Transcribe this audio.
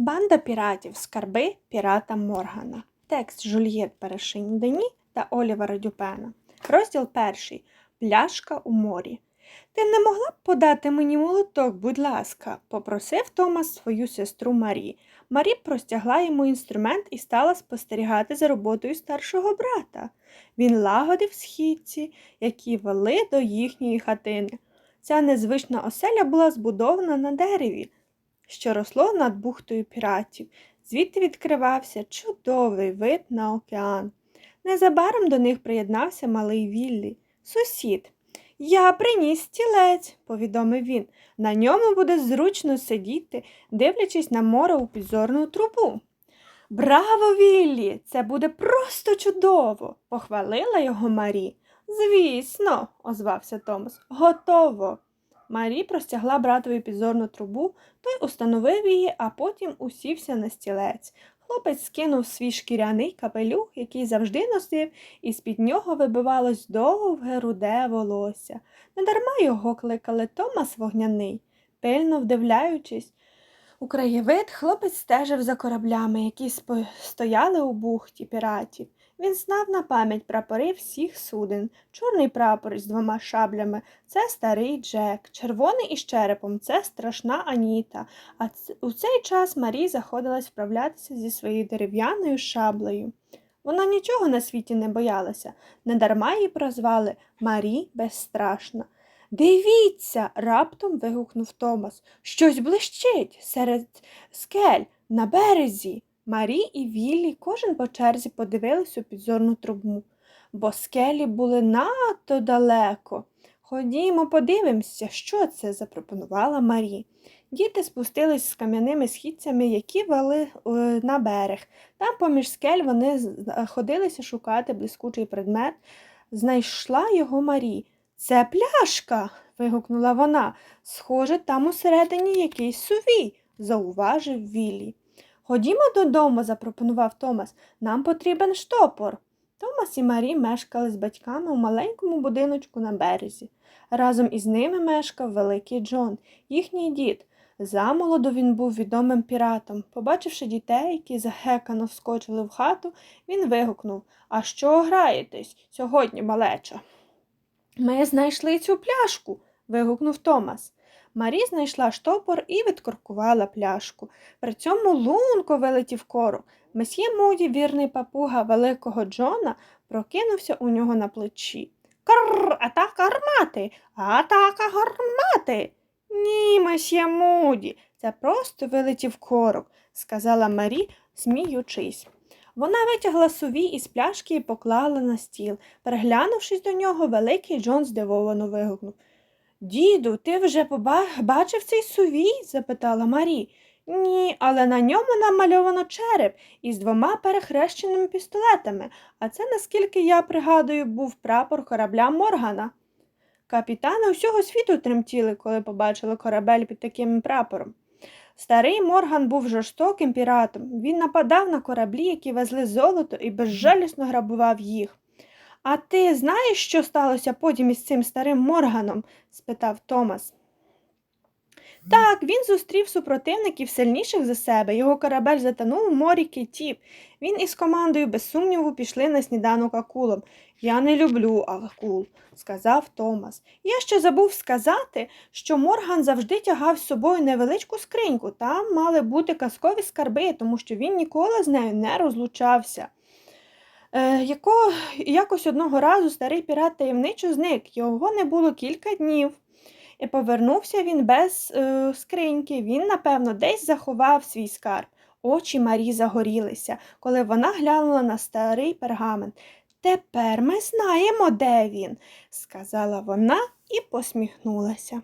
Банда піратів. Скарби пірата Моргана. Текст Жульєт Перешинь Дені та Олівера Дюпена. Розділ перший. Пляшка у морі. Ти не могла б подати мені молоток, будь ласка, попросив Томас свою сестру Марі. Марі простягла йому інструмент і стала спостерігати за роботою старшого брата. Він лагодив східці, які вели до їхньої хатини. Ця незвична оселя була збудована на дереві, що росло над бухтою піратів. Звідти відкривався чудовий вид на океан. Незабаром до них приєднався малий Віллі, сусід. Я приніс стілець, повідомив він. На ньому буде зручно сидіти, дивлячись на море у підзорну трубу. Браво, Віллі! Це буде просто чудово, похвалила його Марі. Звісно, озвався Томас. Готово. Марі простягла братові підзорну трубу, той установив її, а потім усівся на стілець. Хлопець скинув свій шкіряний капелюх, який завжди носив, і з-під нього вибивалось довге руде волосся. Недарма його кликали Томас Вогняний. Пильно вдивляючись, у краєвид хлопець стежив за кораблями, які стояли у бухті піратів. Він знав на пам'ять прапори всіх суден. Чорний прапор із двома шаблями це старий Джек, червоний із черепом це страшна Аніта. А у цей час Марі заходилась вправлятися зі своєю дерев'яною шаблею. Вона нічого на світі не боялася, недарма її прозвали Марі Безстрашна. Дивіться, раптом вигукнув Томас. Щось блищить серед скель на березі. Марі і Віллі кожен по черзі подивились у підзорну трубу, бо скелі були надто далеко. Ходімо, подивимося, що це, запропонувала Марі. Діти спустились з кам'яними східцями, які вели е, на берег. Там поміж скель вони ходилися шукати блискучий предмет. Знайшла його Марі. Це пляшка. вигукнула вона. Схоже, там усередині якийсь сувій, зауважив Віллі. Ходімо додому, запропонував Томас. Нам потрібен штопор. Томас і Марі мешкали з батьками у маленькому будиночку на березі. Разом із ними мешкав великий Джон, їхній дід. Замолоду він був відомим піратом. Побачивши дітей, які загекано вскочили в хату, він вигукнув А що граєтесь сьогодні, малеча? Ми знайшли цю пляшку. вигукнув Томас. Марі знайшла штопор і відкоркувала пляшку. При цьому лунко вилетів корок. Месьє Муді, вірний папуга великого Джона, прокинувся у нього на плечі. Карр, атака гармати! Атака гармати! Ні, месьє Муді, це просто вилетів корок, сказала Марі, сміючись. Вона витягла сувій із пляшки і поклала на стіл. Переглянувшись до нього, великий Джон здивовано вигукнув. Діду, ти вже бачив цей сувій? запитала Марі. Ні, але на ньому намальовано череп із двома перехрещеними пістолетами, а це, наскільки я пригадую, був прапор корабля Моргана. Капітани усього світу тремтіли, коли побачили корабель під таким прапором. Старий Морган був жорстоким піратом. Він нападав на кораблі, які везли золото, і безжалісно грабував їх. А ти знаєш, що сталося потім із цим старим Морганом? спитав Томас. Так, він зустрів супротивників сильніших за себе. Його корабель затонув у морі китів. Він із командою, без сумніву, пішли на сніданок акулам. Я не люблю акул, сказав Томас. Я ще забув сказати, що Морган завжди тягав з собою невеличку скриньку. Там мали бути казкові скарби, тому що він ніколи з нею не розлучався. Е, яко, якось одного разу старий пірат таємничо зник, його не було кілька днів. І повернувся він без е, скриньки. Він, напевно, десь заховав свій скарб. Очі Марі загорілися, коли вона глянула на старий пергамент. Тепер ми знаємо, де він, сказала вона і посміхнулася.